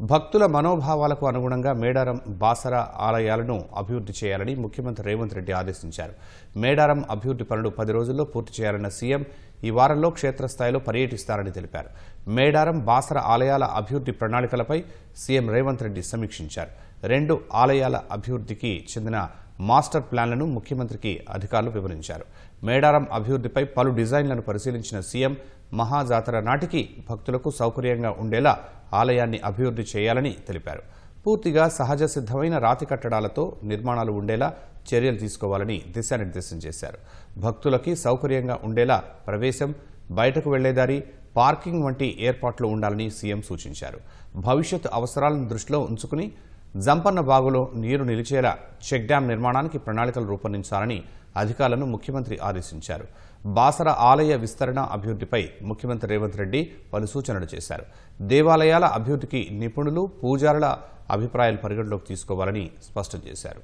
భక్తుల మనోభావాలకు అనుగుణంగా మేడారం బాసర ఆలయాలను అభివృద్ధి చేయాలని ముఖ్యమంత్రి రేవంత్ రెడ్డి ఆదేశించారు. మేడారం అభివృద్ధి పనులు పది రోజుల్లో పూర్తి చేయాలన్న సీఎం ఈ వారంలో క్షేత్రస్థాయిలో పర్యటిస్తారని తెలిపారు. మేడారం బాసర ఆలయాల అభివృద్ధి ప్రణాళికలపై సీఎం రేవంత్ రెడ్డి సమీక్షించారు. రెండు ఆలయాల అభివృద్ధికి చెందిన మాస్టర్ ప్లాన్లను ముఖ్యమంత్రికి అధికారులు వివరించారు. మేడారం అభివృద్ధిపై పలు డిజైన్లను పరిశీలించిన సీఎం మహాజాతర నాటికి భక్తులకు సౌకర్యంగా ఉండేలా ఆలయాన్ని అభివృద్ధి చేయాలని తెలిపారు. పూర్తిగా సహజ సిద్ధమైన రాతి కట్టడాలతో నిర్మాణాలు ఉండేలా చర్యలు తీసుకోవాలని దిశానిర్దేశం చేశారు. భక్తులకి సౌకర్యంగా ఉండేలా ప్రవేశం బయటకు వెళ్ళేదారి పార్కింగ్ వంటి ఏర్పాట్లు ఉండాలని సీఎం సూచించారు. భవిష్యత్ అవసరాలను దృష్టిలో ఉంచుకుని జంపన్న బాగులో నీరు నిలిచేలా చెక్ డ్యాం నిర్మాణానికి ప్రణాళికలు రూపొందించాలని అధికారులను ముఖ్యమంత్రి ఆదేశించారు. బాసర ఆలయ విస్తరణ అభివృద్ధిపై ముఖ్యమంత్రి రేవంత్ రెడ్డి పలు సూచనలు చేశారు. దేవాలయాల అభివృద్ధికి నిపుణులు పూజారుల అభిప్రాయాలు పరిగణలోకి తీసుకోవాలని స్పష్టం చేశారు.